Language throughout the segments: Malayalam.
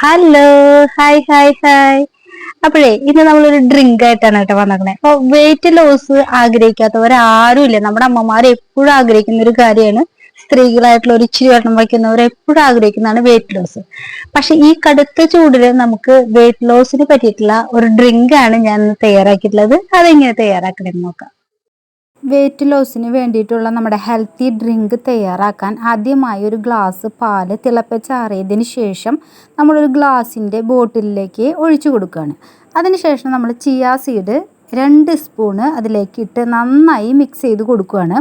ഹലോ ഹായ് ഹായ് ഹായ് അപ്പോഴേ ഇന്ന് നമ്മളൊരു ഡ്രിങ്ക് ആയിട്ടാണ് കേട്ടോ വന്നേക്കണേ. അപ്പൊ വെയിറ്റ് ലോസ് ആഗ്രഹിക്കാത്തവരാരും ഇല്ല നമ്മുടെ അമ്മമാർ എപ്പോഴും ആഗ്രഹിക്കുന്ന ഒരു കാര്യമാണ്. സ്ത്രീകളായിട്ടുള്ള ഒരു ഇച്ചിരി വണ്ണം വയ്ക്കുന്നവർ എപ്പോഴും ആഗ്രഹിക്കുന്നതാണ് വെയിറ്റ് ലോസ് പക്ഷെ ഈ കടുത്ത ചൂടിൽ നമുക്ക് വെയിറ്റ് ലോസിന് പറ്റിയിട്ടുള്ള ഒരു ഡ്രിങ്ക് ആണ് ഞാൻ തയ്യാറാക്കിയിട്ടുള്ളത്. അതെങ്ങനെ തയ്യാറാക്കണമെന്ന് നോക്കാം. വെയിറ്റ് ലോസിന് വേണ്ടിയിട്ടുള്ള നമ്മുടെ ഹെൽത്തി ഡ്രിങ്ക് തയ്യാറാക്കാൻ ആദ്യമായി ഒരു ഗ്ലാസ് പാൽ തിളപ്പിച്ചാറിയതിന് ശേഷം നമ്മളൊരു ഗ്ലാസിന്റെ ബോട്ടിലിലേക്ക് ഒഴിച്ചു കൊടുക്കുകയാണ്. അതിനുശേഷം നമ്മൾ ചിയാ സീഡ് രണ്ട് സ്പൂണ് അതിലേക്ക് ഇട്ട് നന്നായി മിക്സ് ചെയ്ത് കൊടുക്കുകയാണ്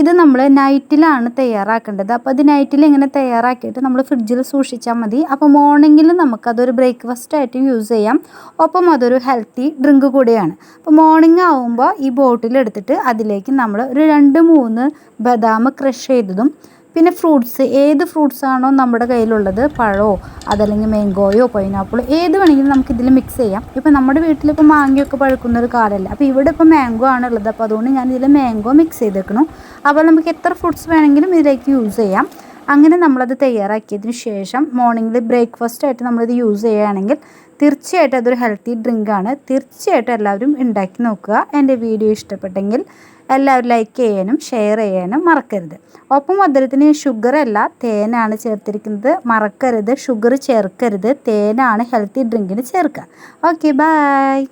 ഇത് നമ്മൾ നൈറ്റിലാണ് തയ്യാറാക്കേണ്ടത്. അപ്പോൾ അത് നൈറ്റിൽ ഇങ്ങനെ തയ്യാറാക്കിയിട്ട് നമ്മൾ ഫ്രിഡ്ജിൽ സൂക്ഷിച്ചാൽ മതി. അപ്പോൾ മോർണിംഗിൽ നമുക്കതൊരു ബ്രേക്ക്ഫാസ്റ്റ് ആയിട്ട് യൂസ് ചെയ്യാം. ഒപ്പം അതൊരു ഹെൽത്തി ഡ്രിങ്ക് കൂടിയാണ്. അപ്പോൾ മോർണിംഗ് ആവുമ്പോൾ ഈ ബോട്ടിൽ എടുത്തിട്ട് അതിലേക്ക് നമ്മൾ ഒരു രണ്ട് മൂന്ന് ബദാം ക്രഷ് ചെയ്തതും പിന്നെ ഫ്രൂട്ട്സ് ഏത് ഫ്രൂട്ട്സ് ആണോ നമ്മുടെ കയ്യിലുള്ളത്? പഴമോ അതല്ലെങ്കിൽ മാംഗോയോ പൈനാപ്പിളോ ഏത് വേണമെങ്കിലും നമുക്ക് ഇതിൽ മിക്സ് ചെയ്യാം. ഇപ്പോൾ നമ്മുടെ വീട്ടിലിപ്പോൾ മാങ്ങയൊക്കെ പഴുക്കുന്ന ഒരു കാലമല്ല അപ്പോൾ ഇവിടെ ഇപ്പോൾ മാംഗോ ആണ് ഉള്ളത്. അപ്പോൾ അതുകൊണ്ട് ഞാൻ ഇതിൽ മാംഗോ മിക്സ് ചെയ്തേക്കണം. അപ്പോൾ നമുക്ക് എത്ര ഫ്രൂട്ട്സ് വേണമെങ്കിലും ഇതിലേക്ക് യൂസ് ചെയ്യാം. അങ്ങനെ നമ്മളത് തയ്യാറാക്കിയതിന് ശേഷം മോർണിംഗിൽ ബ്രേക്ക്ഫാസ്റ്റ് ആയിട്ട് നമ്മളിത് യൂസ് ചെയ്യുകയാണെങ്കിൽ തീർച്ചയായിട്ടും അതൊരു ഹെൽത്തി ഡ്രിങ്ക് ആണ്. തീർച്ചയായിട്ടും എല്ലാവരും ഉണ്ടാക്കി നോക്കുക. എന്റെ വീഡിയോ ഇഷ്ടപ്പെട്ടെങ്കിൽ എല്ലാവരും ലൈക്ക് ചെയ്യാനും ഷെയർ ചെയ്യാനും മറക്കരുത്. ഒപ്പം മധുരത്തിന് ഷുഗർ അല്ല തേനാണ് ചേർത്തിരിക്കുന്നത്. മറക്കരുത് ഷുഗർ ചേർക്കരുത്. തേനാണ് ഹെൽത്തി ഡ്രിങ്കിന് ചേർക്കുക. Okay bye